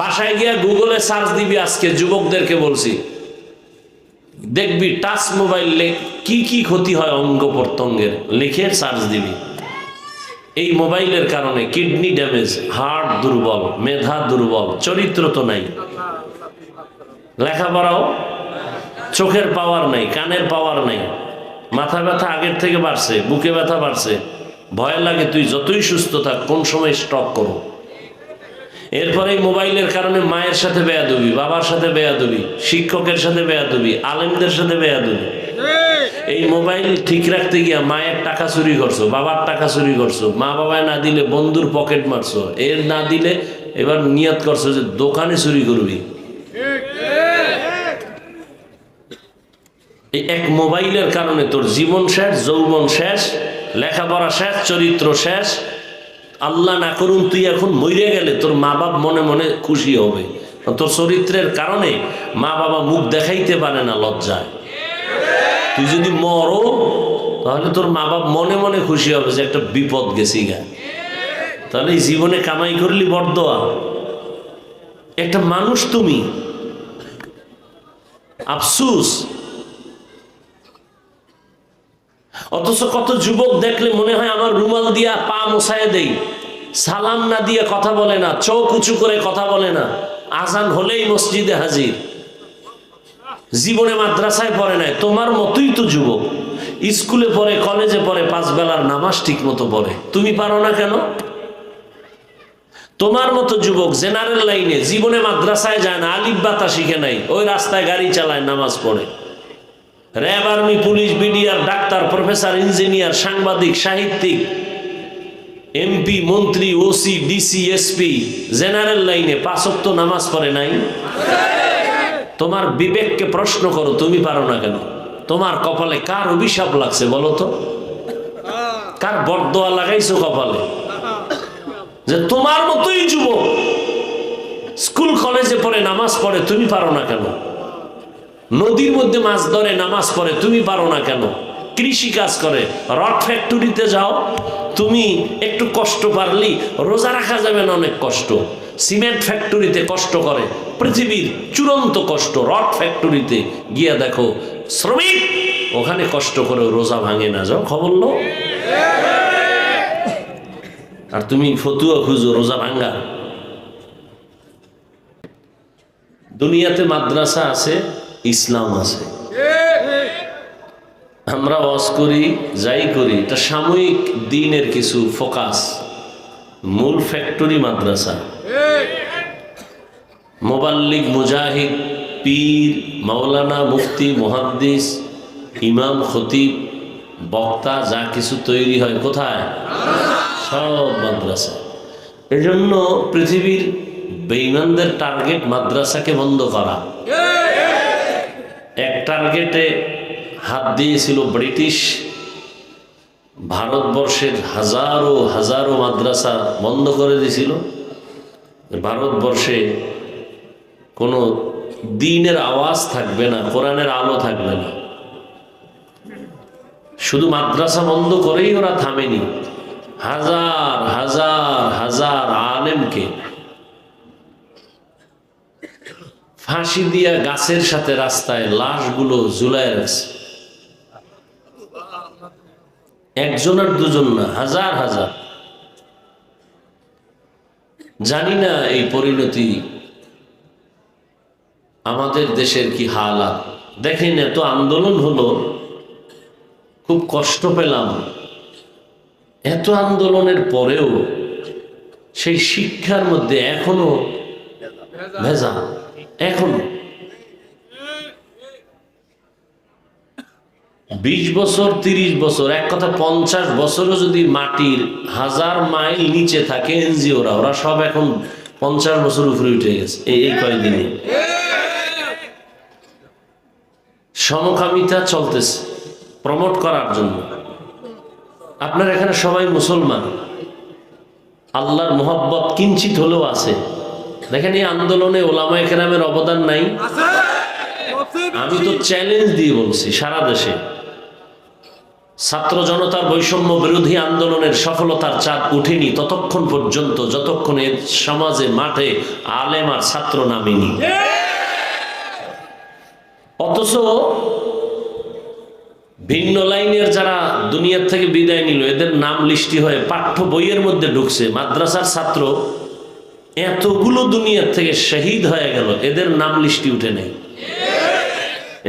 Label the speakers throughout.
Speaker 1: বাসায় গিয়া গুগলে সার্চ দিবি আজকে, যুবকদেরকে বলছি। দেখবি টাচ মোবাইল কি কি ক্ষতি হয় অঙ্গ প্রত্যঙ্গের, লিখে সার্চ দিবি। এই মোবাইলের কারণে কিডনি ড্যামেজ হার্ট দুর্বল, মেধা দুর্বল, চরিত্র তো নাই। লেখাপড়াও? চোখের পাওয়ার নাই, কানের পাওয়ার নাই। মাথা ব্যথা আগের থেকে বাড়ছে, বুকে ব্যথা বাড়ছে। ভয় লাগে তুই যতই সুস্থ থাক, কোন সময় স্টক করো। এরপরে মোবাইলের কারণে মায়ের সাথে বেয়াদবি, বাবার সাথে বেয়াদবি, শিক্ষকের সাথে বেয়াদবি, আলেমদের সাথে বেয়াদবি। এই মোবাইল ঠিক রাখতে গিয়া মায়ের টাকা চুরি করছ, বাবার টাকা চুরি করছ, মা বাবায় না দিলে বন্ধুর পকেট মারছো, এর না দিলে এবার নিয়ত করছ যে দোকানে চুরি করবি। এই এক মোবাইলের কারণে তোর জীবন শেষ, যৌবন শেষ, লেখাপড়া শেষ, চরিত্র শেষ আল্লাহ না করুন তুই এখন মরে গেলে তোর মা বাপ মনে মনে খুশি হবে। তোর চরিত্রের কারণে মা বাবা মুখ দেখাইতে পারে না লজ্জায়। তুই যদি মরো, তাহলে তোর মা বাপ মনে মনে খুশি হবে যে একটা বিপদ গেছি গা। তাহলে জীবনে কামাই করলি বরদোয়া। একটা মানুষ তুমি। আফসুস অথচ কত যুবক দেখলে মনে হয় আমার রুমাল দিয়া পা মোছায় দেই। সালাম না দিয়ে কথা বলে না, চোখ উঁচু করে কথা বলে না। আজান হলেই মসজিদে হাজির। জীবনে মাদ্রাসায় পড়ে নাই, তোমার মতোই তো যুবক। স্কুলে পড়ে, কলেজে পড়ে, পাঁচ বেলার নামাজ ঠিক মতো পড়ে। তুমি পারো না কেন? তোমার মতো যুবক জেনারেল লাইনে জীবনে মাদ্রাসায় যায় না, আলিফ বাতা শিখে নাই, ওই রাস্তায় গাড়ি চালায়, নামাজ পড়ে। RAB army, police, BDR, doctor, professor, engineer, সাংবাদিক, সাহিত্যিক, এমপি, মন্ত্রী, ওসি, ডিসি, এসপি, জেনারেল লাইনে পাঁচক্ত নামাজ পড়ে নাই? তোমার বিবেককে প্রশ্ন করো, তুমি পারো না কেন? তোমার কপালে কার অভিশাপ লাগছে বলো তো? কার বরদোয়া লাগাইছো কপালে? যে তোমার মতোই যুবক স্কুল, কলেজে পড়ে নামাজ পড়ে, তুমি পারো না কেন? নদীর মধ্যে মাছ ধরে, নামাজ পড়ে, তুমি পারো না কেন? কৃষি কাজ করে, রড ফ্যাক্টরিতে যাও, তুমি একটু কষ্ট পারলি রোজা রাখা যাবে না অনেক কষ্ট। সিমেন্ট ফ্যাক্টরিতে কষ্ট করে, পৃথিবীর চূড়ান্ত কষ্ট, রড ফ্যাক্টরিতে গিয়া দেখো, শ্রমিক ওখানে কষ্ট করে রোজা ভাঙে না। যাও খবর লো আর তুমি ফতুয়া খুঁজো, রোজা ভাঙ্গা। দুনিয়াতে মাদ্রাসা আছে ইসলাম আছে। আমরা ওয়াজ করি, যাই করি এটা সাময়িক দিনের কিছু ফোকাস। মূল ফ্যাক্টরি মাদ্রাসা। মোবাল্লিক মুজাহিদ, পীর, মাওলানা মুফতি, মুহাদ্দিস, ইমাম, খতিব, বক্তা, যা কিছু তৈরি হয় কোথায়? সব মাদ্রাসা। এজন্য পৃথিবীর বেইমানদের টার্গেট মাদ্রাসাকে বন্ধ করা। এক টার্গেটে হাত দিয়েছিল ব্রিটিশ। ভারতবর্ষের হাজারো হাজারো মাদ্রাসা বন্ধ করে দিয়েছিল। ভারতবর্ষে কোনো দিনের আওয়াজ থাকবে না, কোরআনের আলো থাকবে না। শুধু মাদ্রাসা বন্ধ করেই ওরা থামেনি। হাজার হাজার হাজার আলেমকে ফাঁসি দিয়া গাছের সাথে রাস্তায় লাশগুলো ঝুলায় রাখছে। একজন আর দুজন না, হাজার হাজার। জানি না এই পরিণতি আমাদের দেশের কি হালাত। দেখেন, এত আন্দোলন হলো, খুব কষ্ট পেলাম। এত আন্দোলনের পরেও সেই শিক্ষার মধ্যে এখনও ভেজা এখনও। বিশ বছর, তিরিশ বছর, এক কথা পঞ্চাশ বছরও যদি মাটির হাজার মাইল নিচে থাকে এনজিওরা, ওরা সব এখন পঞ্চাশ বছর উপরে উঠে গেছে, এই এই কয়েকদিনে। সমকামিতা চলতেছে প্রমোট করার জন্য। আপনার এখানে সবাই মুসলমান। আল্লাহর মোহব্বত কিঞ্চিত হলেও আছে। দেখেন এই আন্দোলনে ওলামা একরামের অবদান নাই। আমি তো চ্যালেঞ্জ দিয়ে বলছি, সারা দেশে। ছাত্র জনতার বৈষম্য বিরোধী আন্দোলনের সফলতার চাঁদ উঠেনি ততক্ষণ পর্যন্ত, যতক্ষণ এর সমাজে মাঠে আলেম আর ছাত্র নামেনি। অথচ ভিন্ন লাইনের যারা দুনিয়ার থেকে বিদায় নিল, এদের নাম লিস্টি হয়ে পাঠ্য বইয়ের মধ্যে ঢুকছে, মাদ্রাসার ছাত্র এতগুলো দুনিয়ার থেকে শহীদ হয়ে গেল, এদের নাম লিস্টি উঠে নেই।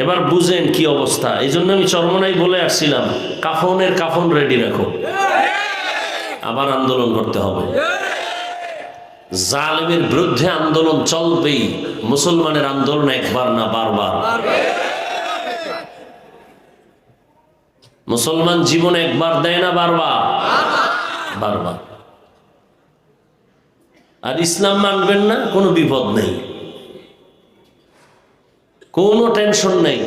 Speaker 1: এবার বুঝেন কি অবস্থা। এই জন্য আমি চরমনাই বলে আসছিলাম, কাফনের কাফন রেডি রাখো। আবার আন্দোলন করতে হবে। জালেমের বিরুদ্ধে আন্দোলন চলবেই, মুসলমানের আন্দোলন একবার না বারবার। মুসলমান জীবন একবার দেয় না বারবার? বারবার। আর ইসলাম মানবেন না, কোনো বিপদ নেই। কোনো টেনশন নেই।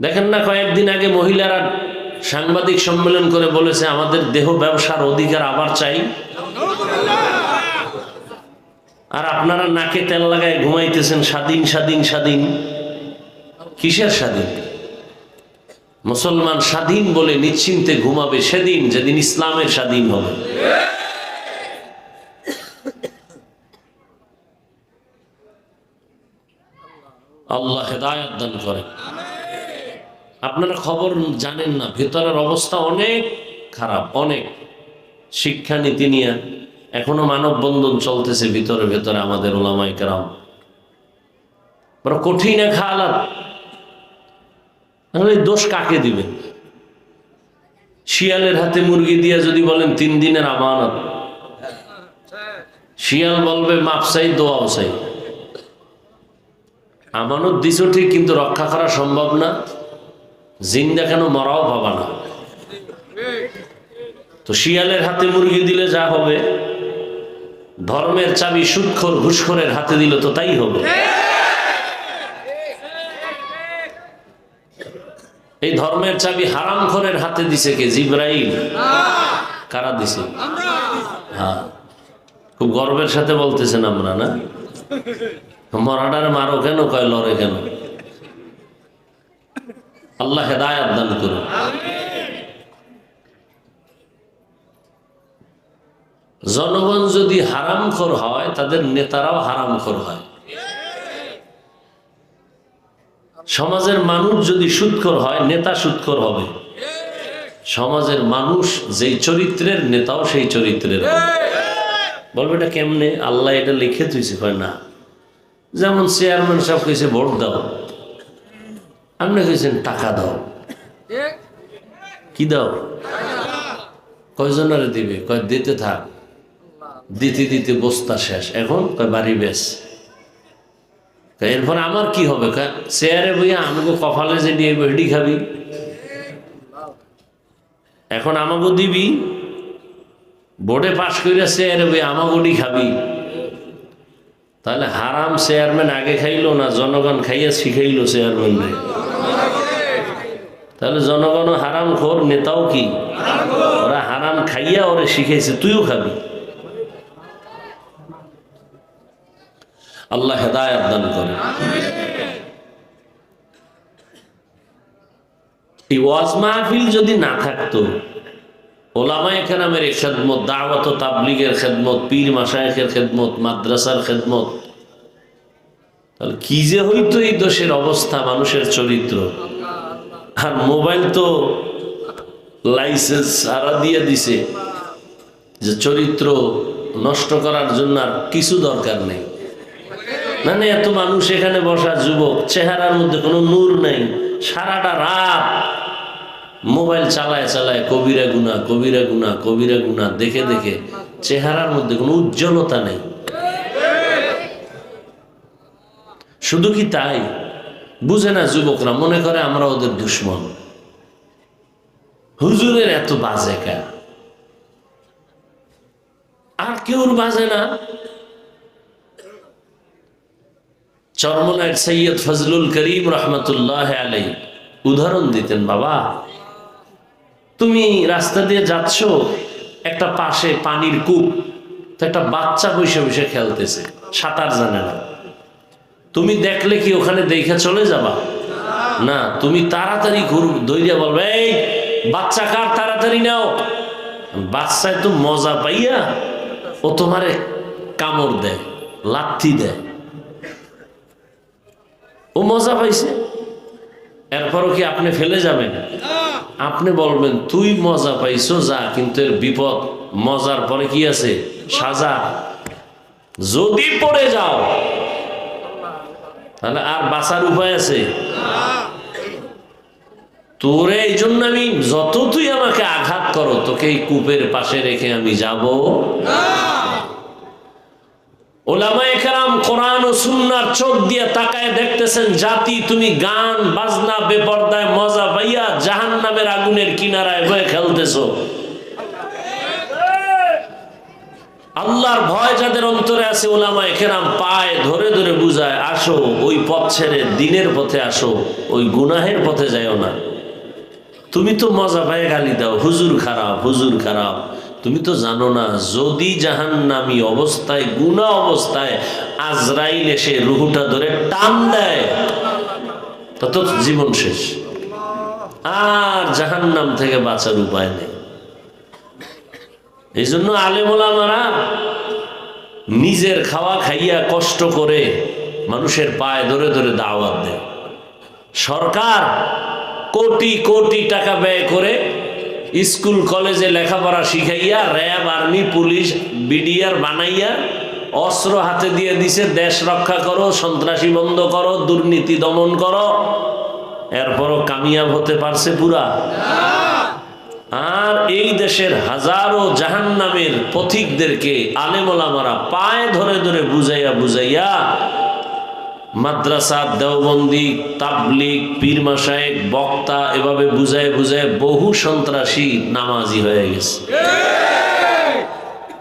Speaker 1: দেখেন না, কয়েকদিন আগে মহিলারা সাংবাদিক সম্মেলন করে বলেছে, আমাদের দেহ ব্যবসার অধিকার আবার চাই। আর আপনারা নাকে তেল লাগায় ঘুমাইতেছেন, স্বাধীন স্বাধীন স্বাধীন। কিসের স্বাধীন? মুসলমান স্বাধীন বলে নিশ্চিন্তে ঘুমাবে সেদিন, যেদিন ইসলামের স্বাধীন হবে। আল্লাহ হেদায়ত দান করে আপনারা খবর জানেন না, ভেতরের অবস্থা অনেক খারাপ, অনেক। শিক্ষা নীতি নিয়ে এখনও মানববন্ধন চলতেছে ভিতরে ভেতরে আমাদের ওলামাই কেরাম। কঠিন এক হালাত। দোষ কাকে দিবেন শিয়ালের হাতে মুরগি দিয়ে যদি বলেন তিন দিনের আমানত। শিয়াল বলবে মাপসাই দোয়াও চাই। আমানত দিছ ঠিক, কিন্তু রক্ষা করা সম্ভব না। জিন্দা কেন মরাও পাবা না। তো শিয়ালের হাতে মুরগি দিলে যা হবে। ধর্মের চাবি সুৎখর ঘুষখোরের হাতে দিলে তো তাই হবে। এই ধর্মের চাবি হারামখোরের হাতে দিছে কে? জিব্রাইল। কারা দিছে? হ্যাঁ। খুব গর্বের সাথে বলতেছেন আমরা না? মরাডার মারো কেন? কয়, লড়ে কেন? আল্লাহ হেদায়াত দান করুন। জনগণ যদি হারামখোর হয়, তাদের নেতারাও হারামখোর হয়। সমাজের মানুষ যদি সুৎখর হয়, নেতা সুৎখর হবে। সমাজের মানুষ যেই চরিত্রের, নেতাও সেই চরিত্রের। বলবে এটা কেমনে? আল্লাহ এটা লিখে তুইছে না। যেমন চেয়ারম্যান সাহেব কইছে ভোট দাও। আপনি কইছেন টাকা দাও। কি দাও? কয়জনারে দিবে? কয় দিতে থাক। দিতে দিতে বস্তা শেষ। এখন কয় বাড়ি বেশ। এরপর আমার কি হবে? চেয়ারে বইয়া আমাকে কপালে যে নিয়ে হেডি খাবি। এখন আমাকে দিবি বোর্ডে পাশ করে চেয়ারে বই আমাকে খাবি। তাহলে হারাম চেয়ারম্যান আগে খাইলো না জনগণ খাইয়া শিখাইলো চেয়ারম্যান তাহলে জনগণ হারাম খোর, নেতাও কি? ওরা হারাম খাইয়া ওরে শিখাইছে, তুইও খাবি। আল্লাহ হেদায়ত দান করে। এই ওয়াজ মাহফিল যদি না থাকতো ওলামায় কেরামের খেদমত, দাওয়াত তাবলিগের খেদমত, পীর মাসায়েখের খেদমত, মাদ্রাসার খেদমত। তাহলে কি যে হইতো এই দোষের অবস্থা, মানুষের চরিত্র? আর মোবাইল তো লাইসেন্স সারা দিয়ে দিছে যে চরিত্র নষ্ট করার জন্য আর কিছু দরকার নেই। মানে এত মানুষ এখানে বসা, যুবক, চেহারার মধ্যে কোনো নূর নেই, সারাটা রাত মোবাইল চালায় চালায় কবিরা গুনা কবিরা গুনা কবিরা গুনা দেখে দেখে চেহারার মধ্যে কোনো উজ্জ্বলতা নেই। শুধু কি তাই? বুঝে না যুবকরা, মনে করে আমরা ওদের দুশ্মন। হুজুরের এত বাজে কা আর কেউ বাজে না। চরমনায় সৈয়দ ফজলুল করিম রহমতুল্লাহ আলাই উদাহরণ দিতেন, বাবা তুমি রাস্তা দিয়ে যাচ্ছ, একটা পাশে পানির কূপ, তো একটা বাচ্চা বসে বসে খেলতেছে, সাঁতার জানে না। তুমি দেখলে কি ওখানে দেখে চলে যাবা? না, তুমি তাড়াতাড়ি ঘুর দৈরিয়া বলবে, এই, বাচ্চা কার? তাড়াতাড়ি নাও। বাচ্চায় তো মজা পাইয়া ও তোমারে কামড় দেয়, লাথি দেয়। ও মজা পাইছে? এরপরও কি আপনি ফেলে যাবেন? আপনি বলবেন, তুই মজা পাইছো যা, কিন্তু এর বিপদ। মজার পরে কি আছে? সাজা। যদি পড়ে যাও, তাহলে আর বাঁচার উপায় আছে? তোরে এই জন্য আমি, যত তুই আমাকে আঘাত করো, তোকে এই কূপের পাশে রেখে আমি যাব। ও তুমি গান, বাজনা পাইয়া নামের আগুনের কিনারায় আল্লাহর ভয় যাদের অন্তরে আছে, ওলামায়ে কেরাম পায় ধরে ধরে বুঝায়, আসো, ওই পথ ছেড়ে দিনের পথে আসো, ওই গুনাহের পথে যাইও না। তুমি তো মজা পায়ে গালি দাও, হুজুর খারাপ হুজুর খারাপ। তুমি তো জানো না, যদি জাহান্নামি অবস্থায় গুণা অবস্থায় আজরাইল এসে রুহুটা ধরে টান দেয়, তত জীবন শেষ। আর জাহান্নাম থেকে বাঁচার উপায় নেই। এই জন্য আলেমোলামারা নিজের খাওয়া খাইয়া কষ্ট করে মানুষের পায়ে ধরে ধরে দাওয়াত দেয়। সরকার কোটি কোটি টাকা ব্যয় করে স্কুল, কলেজে লেখাপড়া শিখাইয়া, র্যাব, আর্মি, পুলিশ, বিডিআর বানাইয়া, অস্ত্র হাতে দিয়ে দিছে, দেশ রক্ষা করো, সন্ত্রাসী বন্ধ করো, দুর্নীতি দমন করো। এরপরও কামিয়াব হতে পারছে পুরা। আর এই দেশের হাজারো জাহান্নামের পথিকদেরকে আলেমলামারা পায়ে ধরে ধরে বুঝাইয়া বুঝাইয়া মাদ্রাসা, দেওবন্দি তাবলিক পীর বক্তা, এভাবে বুঝায় বুঝায় বহু সন্ত্রাসী নামাজি হয়ে গেছে।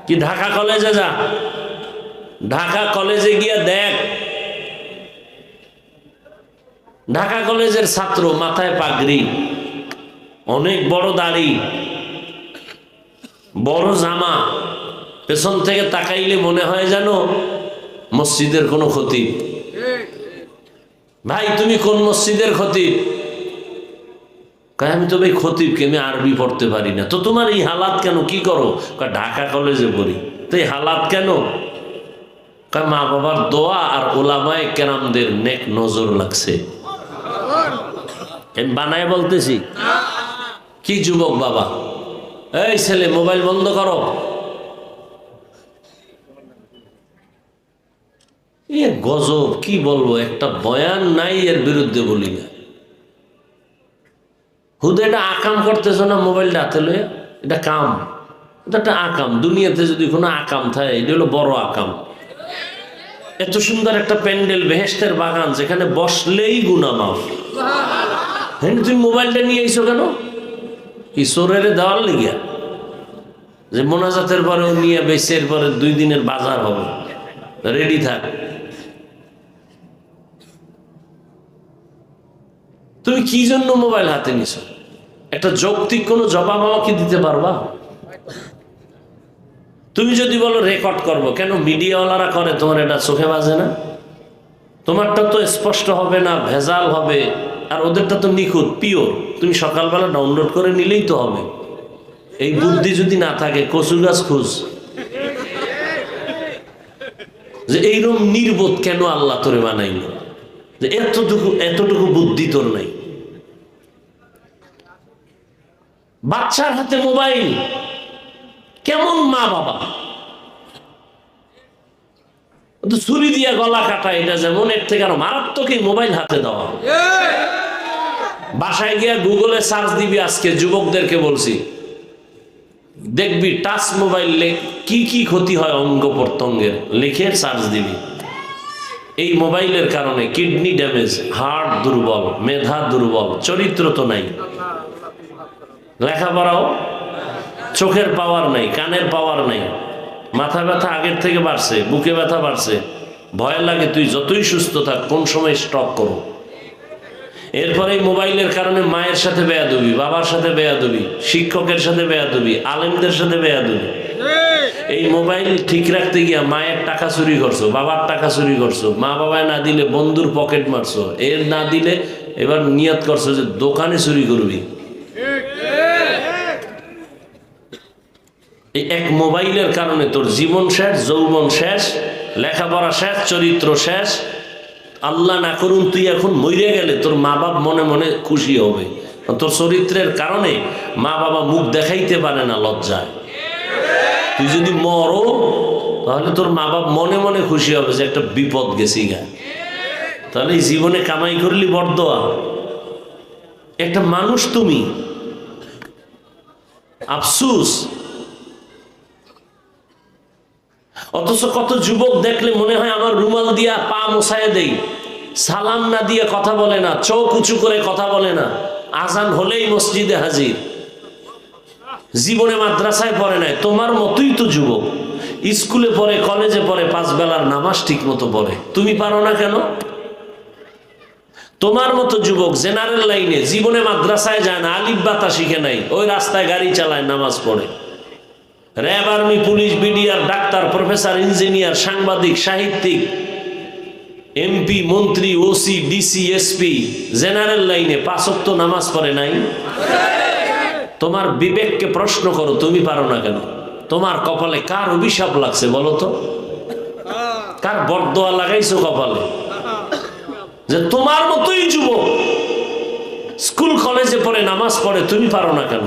Speaker 1: কি ঢাকা কলেজে যা? ঢাকা কলেজে গিয়া দেখ। ঢাকা কলেজের ছাত্র মাথায় পাগড়ি, অনেক বড় দাড়ি, বড় জামা, পেছন থেকে তাকাইলে মনে হয় জানো মসজিদের কোনো ক্ষতি। ভাই, তুমি কোন মসজিদের কয়, আমি তো ভাই খতিবকে আমি আরবি পড়তে পারি না। তো তোমার এই হালাত কেন? কি করো? ঢাকা কলেজে পড়ি। তো এই হালাত কেন? মা বাবার দোয়া আর ওলামায় কেরামদের নেক নজর লাগছে। বানায় বলতেছি। কি যুবক বাবা? এই ছেলে, মোবাইল বন্ধ করো। এ গজব, কি বলব? একটা বয়ান নাই এর বিরুদ্ধে বলি না। হুদে এটা আকাম করতেছ না মোবাইলটা হাতে লয়ে এটা কাম। এটা একটা আকাম। দুনিয়াতে যদি কোনো আকাম থাকে, এটা হলো বড় আকাম। এত সুন্দর একটা প্যান্ডেল বেহেস্তের বাগান, যেখানে বসলেই গুনা মাফ। হ্যাঁ তুমি মোবাইলটা নিয়ে আইছো কেন? সোরের দেওয়ার লেগিয়া? যে মোনাজাতের পরেও নিয়ে বেসের পরে দুই দিনের বাজার হবে। রেডি থাক। তুমি কি জন্য মোবাইল হাতে নিছো? একটা যৌক্তিক কোনো জবাব আমাকে দিতে পারবা? তুমি যদি বলো, রেকর্ড করব কেন মিডিয়াওয়ালারা করে? তোমার এটা চোখে বাজে না? তোমারটা তো স্পষ্ট হবে না, ভেজাল হবে, আর ওদেরটা তো নিখুঁত, পিওর। তুমি সকালবেলা ডাউনলোড করে নিলেই তো হবে। এই বুদ্ধি যদি না থাকে, কচু গাছ খুঁজ। যে এইরকম নির্বোধ কেন আল্লাহ তোরে বানাইল? যে এতটুকু এতটুকু বুদ্ধি তোর নাই। বাচ্চার হাতে মোবাইল। কেমন মা বাবা? ছুরি দিয়া গলা কাটা এটা যেমন এর থেকে আরও মারাত্মক মোবাইল হাতে দেওয়া বাসায় গিয়া গুগলে সার্চ দিবি আজকে, যুবকদেরকে বলছি। দেখবি, টাচ মোবাইল কি কি ক্ষতি হয় অঙ্গ প্রত্যঙ্গের, লিখে সার্চ দিবি। এই মোবাইলের কারণে কিডনি ড্যামেজ হার্ট দুর্বল, মেধা দুর্বল, চরিত্র তো নাই। লেখাপড়াও চোখের পাওয়ার নাই, কানের পাওয়ার নাই। মাথা ব্যথা আগের থেকে বাড়ছে, বুকে ব্যথা বাড়ছে। ভয় লাগে, তুই যতই সুস্থ থাক, কোন সময় স্টক করো। এরপরে মোবাইলের কারণে মায়ের সাথে বেয়াদবি, বাবার সাথে বেয়াদবি, শিক্ষকের সাথে বেয়াদবি, আলেমদের সাথে বেয়াদবি। এই মোবাইল ঠিক রাখতে গিয়া মায়ের টাকা চুরি করছ, বাবার টাকা চুরি করছ, মা বাবায় না দিলে বন্ধুর পকেট মারছো। এর না দিলে এবার নিয়ত করছ যে দোকানে চুরি করবি। এই এক মোবাইলের কারণে তোর জীবন শেষ, যৌবন শেষ, লেখাপড়া শেষ, চরিত্র শেষ। আল্লাহ না করুন তুই এখন মরে গেলে তোর মা বাপ মনে মনে খুশি হবে। তোর চরিত্রের কারণে মা বাবা মুখ দেখাইতে পারে না লজ্জায়। তুই যদি মরো, তাহলে তোর মা বাপ মনে মনে খুশি হবে যে একটা বিপদ গেছি গা। তাহলে এই জীবনে কামাই করলি বরদোয়া। একটা মানুষ তুমি। আফসুস। অথচ কত যুবক দেখলে মনে হয় আমার রুমাল দিয়া পা মোছায় দেই। সালাম না দিয়ে কথা বলে না, চোখ উঁচু করে কথা বলে না। আজান হলেই মসজিদে হাজির। জীবনে মাদ্রাসায় পড়ে নাই, তোমার মতোই তো যুবক। স্কুলে পড়ে, কলেজে পড়ে, পাঁচ বেলার নামাজ ঠিক মতো পড়ে। তুমি পারো না কেন? তোমার মতো যুবক জেনারেল লাইনে জীবনে মাদ্রাসায় যায় না, আলিফ বাতা শিখে নাই, ওই রাস্তায় গাড়ি চালায়, নামাজ পড়ে। RAB army, police, BDR, doctor, professor, engineer, সাংবাদিক, সাহিত্যিক, এমপি, মন্ত্রী, ওসি, ডিসি, এসপি, জেনারেল লাইনে পাঁচক্ত নামাজ পড়ে নাই। তোমার বিবেককে প্রশ্ন করো, তুমি পারো না কেন? তোমার কপালে কার অভিশাপ লাগছে বলো তো? কার বরদোয়া লাগাইছো কপালে? যে তোমার মতোই যুবক স্কুল, কলেজে পড়ে নামাজ পড়ে, তুমি পারো না কেন?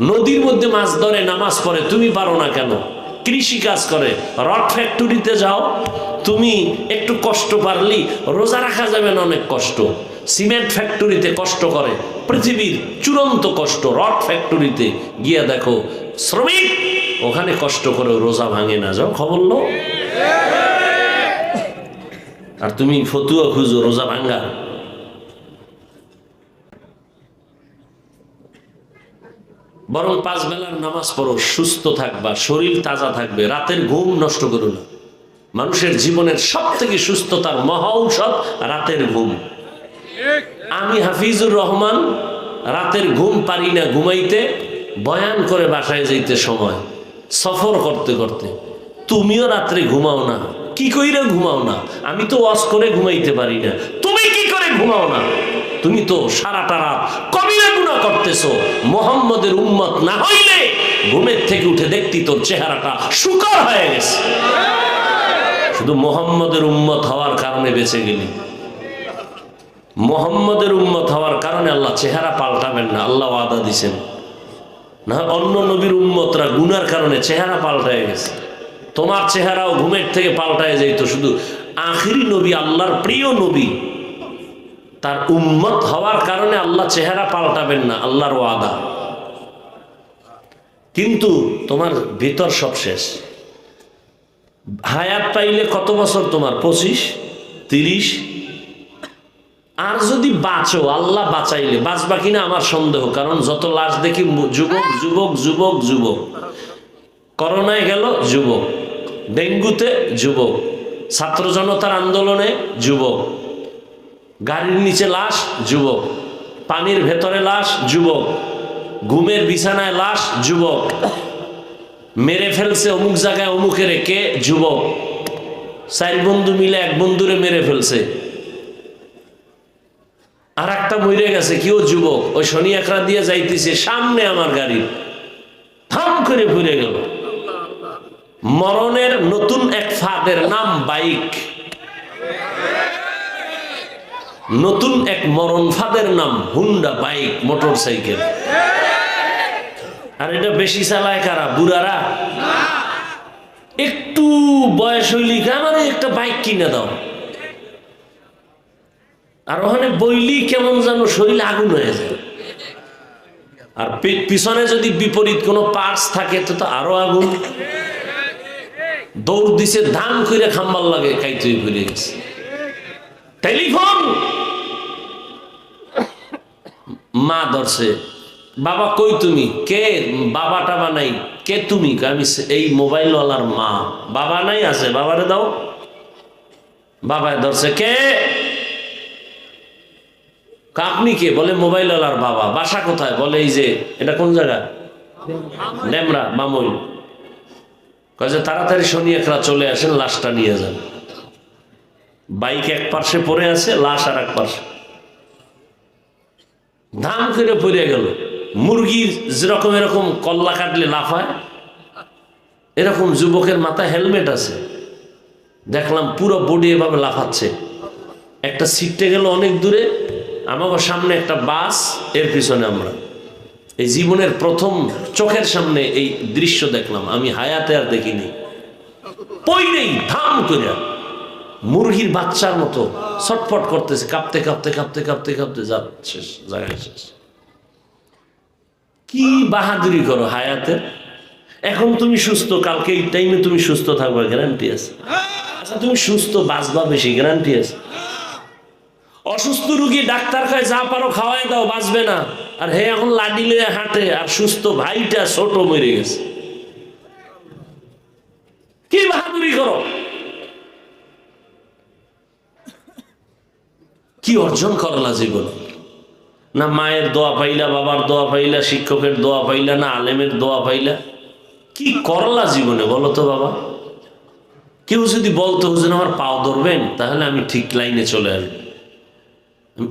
Speaker 1: নদীর মধ্যে মাছ ধরে, নামাজ পড়ে, তুমি পারো না কেন? কৃষি কাজ করে, রড ফ্যাক্টরিতে যাও, তুমি একটু কষ্ট পারলি, রোজা রাখা যাবে না অনেক কষ্ট। সিমেন্ট ফ্যাক্টরিতে কষ্ট করে, পৃথিবীর চূড়ান্ত কষ্ট, রড ফ্যাক্টরিতে গিয়া দেখো, শ্রমিক ওখানে কষ্ট করে রোজা ভাঙে না। যাও খবর লো আর তুমি ফতুয়া খুঁজো, রোজা ভাঙ্গা বরং পাঁচ বেলার নামাজ পড়ো, সুস্থ থাকবা, শরীর তাজা থাকবে, রাতের ঘুম নষ্ট করো না। মানুষের জীবনের সব থেকে সুস্থতার মহা ঔষধ রাতের ঘুম। আমি হাফিজুর রহমান, রাতের ঘুম পারি না ঘুমাইতে, বয়ান করে বাসায় যাইতে সময়, সফর করতে করতে। তুমিও রাত্রে ঘুমাও না, কি কইরে ঘুমাও না? আমি তো ওয়াজ করে ঘুমাইতে পারি না। তুমি কি করে ঘুমাও না? তুমি তো সারাটা রাত কবিরা গুণা করতেছো। মোহাম্মদের উম্মত না হইলে ঘুমের থেকে উঠে দেখতি তোর চেহারাটা সুকার হয়ে গেছে। শুধু মোহাম্মদের উম্মত হওয়ার কারণে বেঁচে গেলি। মোহাম্মদের উম্মত হওয়ার কারণে আল্লাহ চেহারা পাল্টাবেন না, আল্লাহ ওয়াদা দিছেন। না অন্য নবীর উম্মতরা গুনার কারণে চেহারা পাল্টায় গেছে। তোমার চেহারাও ঘুমের থেকে পাল্টায় যাইত, শুধু আখিরি নবী আল্লাহর প্রিয় নবী। তার উম্মত হওয়ার কারণে আল্লাহ চেহারা পাল্টাবেন না, আল্লাহর ওয়াদা। কিন্তু তোমার ভিতর সব শেষ। হায়াত পাইলে কত বছর তোমার? পঁচিশ? তিরিশ? আর যদি বাঁচো, আল্লাহ বাঁচাইলে, বাঁচবা কিনা আমার সন্দেহ, কারণ যত লাশ দেখি যুবক যুবক যুবক যুবক। করোনায় গেল, যুবক। ডেঙ্গুতে যুবক। ছাত্র জনতার আন্দোলনে যুবক। গাড়ির নিচে লাশ, যুবক। পানির ভেতরে লাশ, যুবক। ঘুমের বিছানায় লাশ, যুবক। মেরে ফেলছে অমুক জায়গায় অমুকের কে যুবক। চার বন্ধু মিলে এক বন্ধুরে মেরে ফেলছে। আর একটা মরে গেছে কেউ যুবক? ওই শনি একরা দিয়ে যাইতেছে, সামনে আমার গাড়ি। থাম করে ঘুরে গেল। মরণের নতুন এক ফাঁদের নাম বাইক। নতুন এক মরণ ফাঁদের নাম হুন্ডা বাইক মোটর সাইকেল আর এটা বেশি চালায় কারা? বুড়ারা? একটু বয়স হইলি আমার একটা বাইক কিনে দাও? আর ওখানে বইলি কেমন যেন শরীর আগুন হয়ে যায়। আর পিছনে যদি বিপরীত কোনো পার্স থাকে, তো তো আরও আগুন। দৌড় দিছে, ধান করে খাম্বার লাগে, কাইতুই ঘুরে গেছে। টেলিফোন! মা ধরছে, বাবা কই তুমি? কে বাবা টাবা নাই কে তুমি? আমি এই মোবাইলওয়ালার মা। বাবা নাই আছে, বাবারে দাও। বাবায় ধরছে, কে? আপনি কে? বলে, মোবাইলওয়ালার বাবা। বাসা কোথায়? বলে, এই যে, এটা কোন জায়গা? ডেমরা মামুল যে, তাড়াতাড়ি শনি একরা চলে আসেন, লাশটা নিয়ে যান। বাইক এক পার্শ্বে পড়ে আছে, লাশ আর এক পার্শ্বে। ধাম করে পড়ে গেল। মুরগি যেরকম এরকম কল্লা কাটলে লাফায় এরকম যুবকের মাথায় হেলমেট আছে। দেখলাম পুরো বডি এভাবে লাফাচ্ছে। একটা সিটে গেল অনেক দূরে আমার সামনে একটা বাস, এর পিছনে আমরা। এই জীবনের প্রথম চোখের সামনে এই দৃশ্য দেখলাম, আমি হায়াতে আর দেখিনি। পইরেই ধাম করে মুরগির বাচ্চার মতো ছটফট করতেছে, কাঁপতে কাঁপতে কাঁপতে কাঁপতে কাঁপতে, যা, শেষ, জায়গায় শেষ। কি বাহাদুরি করো হায়াতের? এখন তুমি সুস্থ, কালকে এই টাইমে তুমি সুস্থ থাকবে গ্যারান্টি আছে। আচ্ছা তুমি সুস্থ, বাঁচবা বেশি গ্যারান্টি আছে। অসুস্থ রুগী ডাক্তার খায় যা পারো খাওয়াই দাও, বাঁচবে না। আর হে, এখন লাডি লয়ে হাঁটে, আর সুস্থ ভাইটা ছোট মরে গেছে। কি বাহাদুরি করো? কি অর্জন করলা জীবন? না মায়ের দোয়া পাইলা, বাবার দোয়া পাইলা, শিক্ষকের দোয়া পাইলা, না আলেমের দোয়া পাইলা? কি করলা জীবনে বলো তো বাবা? কেউ যদি বলতো, হুজুর, আমার পাও ধরবেন? তাহলে আমি ঠিক লাইনে চলে আসব।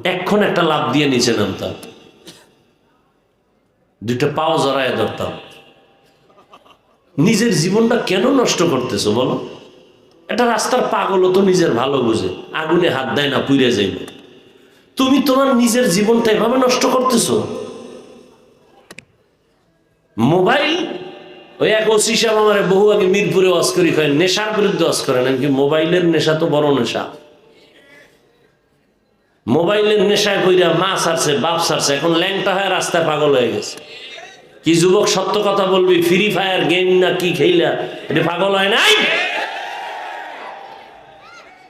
Speaker 1: এক্ষণ একটা লাভ দিয়ে নিচে নামতাম। দুইটা পাও জড়ায় ধরতাম। নিজের জীবনটা কেন নষ্ট করতেছো বলো? একটা রাস্তার পাগলও তো নিজের ভালো বুঝে। আগুনে হাত দেয় না, পুড়ে যাইবে তুমি তোমার নিজের জীবনটা এভাবে নষ্ট করতেছ? মোবাইল? ওই এক ওসি সাহেব আমার বহু আগে মিরপুরে ওয়াজ করি কয়, নেশার বিরুদ্ধে ওয়াজ করেন। এমনকি মোবাইলের নেশা তো বড় নেশা? মোবাইলের নেশায় কইরা মা সারছে, বাপ সারছে, এখন ল্যাংটা হয়ে রাস্তায় পাগল হয়ে গেছে। কি যুবক সত্য কথা বলবি? ফ্রি ফায়ার গেম না কি খেইলা? এটা পাগল হয় নাই?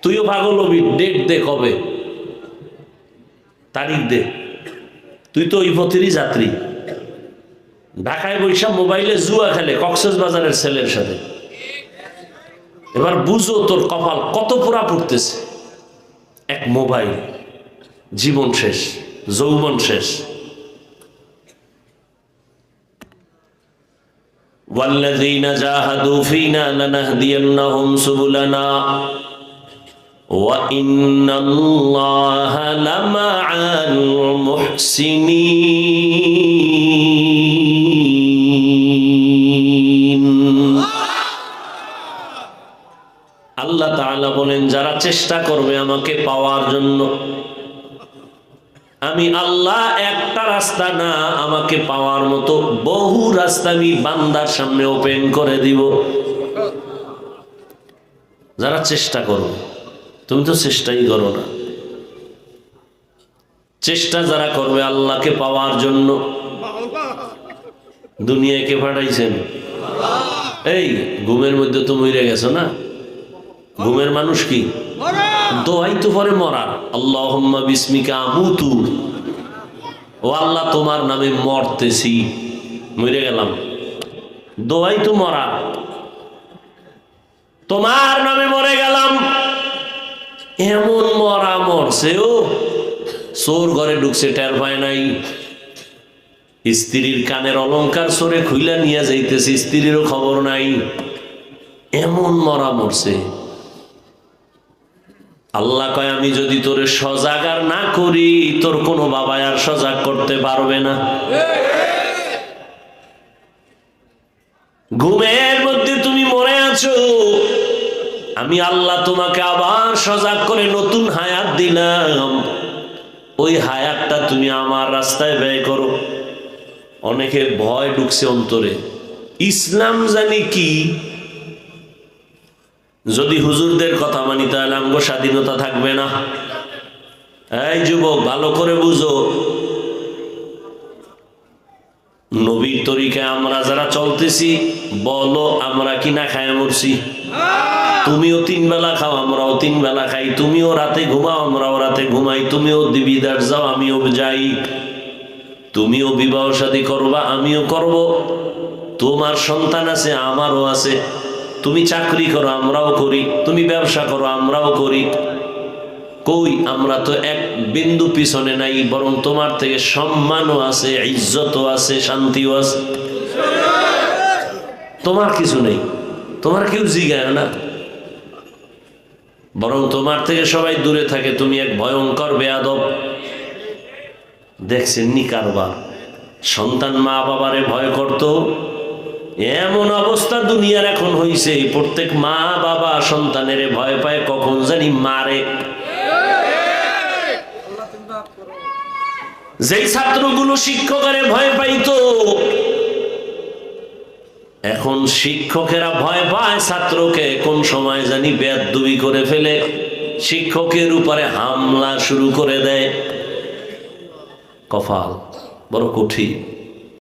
Speaker 1: তুইও পাগল হবি। ডেট দে কবে? তারিখ দে তুই তো ওই পথেরই যাত্রী ঢাকায় বৈশা মোবাইলে জুয়া খেলে কক্সেস বাজারের ছেলের সাথে এবার বুঝো তোর কপাল কত পোড়া পড়তেছে এক মোবাইল জীবন শেষ যৌবন শেষ والذين جاهدوا فينا لنهدينهم سبلنا وإن الله لمع المحسنين আল্লাহ তাআলা বলেন যারা চেষ্টা করবে আমাকে পাওয়ার জন্য আমি আল্লাহ একটা রাস্তা না আমাকে পাওয়ার মতো বহু রাস্তা আমি বান্দার সামনে ওপেন করে দিব যারা চেষ্টা করো তুমি তো চেষ্টাই করো না। চেষ্টা যারা করবে আল্লাহকে পাওয়ার জন্য। দুনিয়ায় কে পাঠাইছেন এই, ঘুমের মধ্যে তো মরে গেছো না? ঘুমের মানুষ কি? দোয়াই তো পরে মরার। আল্লাহ বিস্মিকা আমুতু। ও আল্লাহ, তোমার নামে মরতেছি। মরে গেলাম। দোয়াই তো মরা তোমার নামে মরে গেলাম। এমন মরা মরছে, ও। চোর ঘরে ঢুকছে, টের পায় নাই। স্ত্রীর কানের অলংকার সরে খুইলা নিয়ে যাইতেছে, স্ত্রীরও খবর নাই। এমন মরা মরছে। আল্লাহ কয়, আমি যদি তোরে সজাগ আর না করি, তোর কোনো বাবা আর সজাগ করতে পারবে না। ঘুমের মধ্যে তুমি মরে আছো। আমি আল্লাহ তোমাকে আবার সজাগ করে নতুন হায়াত দিলাম। ওই হায়াতটা তুমি আমার রাস্তায় ব্যয় করো। অনেকের ভয় ঢুকছে অন্তরে। ইসলাম জানি কি? যদি হুজুরদের কথা মানি তাহলে আমগো স্বাধীনতা থাকবে না। এই যুবক, ভালো করে বুঝো। নবীর তরিকায় আমরা যারা চলতেছি, বলো আমরা কি না খায় মরছি। তুমিও তিন বেলা খাও, আমরাও তিন বেলা খাই। তুমিও রাতে ঘুমাও, আমরাও রাতে ঘুমাই। তুমিও দিবি দিবিদার যাও, আমিও যাই। তুমিও বিবাহ শাদী করবা, আমিও করব। তোমার সন্তান আছে, আমারও আছে। তুমি চাকরি করো, আমরাও করি। তুমি ব্যবসা করো, আমরাও করি। কই, আমরা তো এক বিন্দু পিছনে নাই, বরং তোমার থেকে সম্মানও আছে, ইজ্জতও আছে, শান্তিও আছে। তোমার কিছু নেই। তোমার কেউ জিগায় না। বরং তোমার থেকে সবাই দূরে থাকে, তুমি এক ভয়ঙ্কর বেয়াদব। দেখছেন নি কারবার সন্তান মা বাবারে ভয় করত। এমন অবস্থা দুনিয়ার এখন হইছে প্রত্যেক মা বাবা সন্তানের ভয় পায়, কখন জানি মারে। যেই ছাত্রগুলো শিক্ষকের ভয় পাইতো এখন শিক্ষকেরা ভয় পায় ছাত্রকে, কোন সময় জানি বেদুবি করে ফেলে। শিক্ষকের উপরে হামলা শুরু করে দেয়। কফাল বড় কঠিন।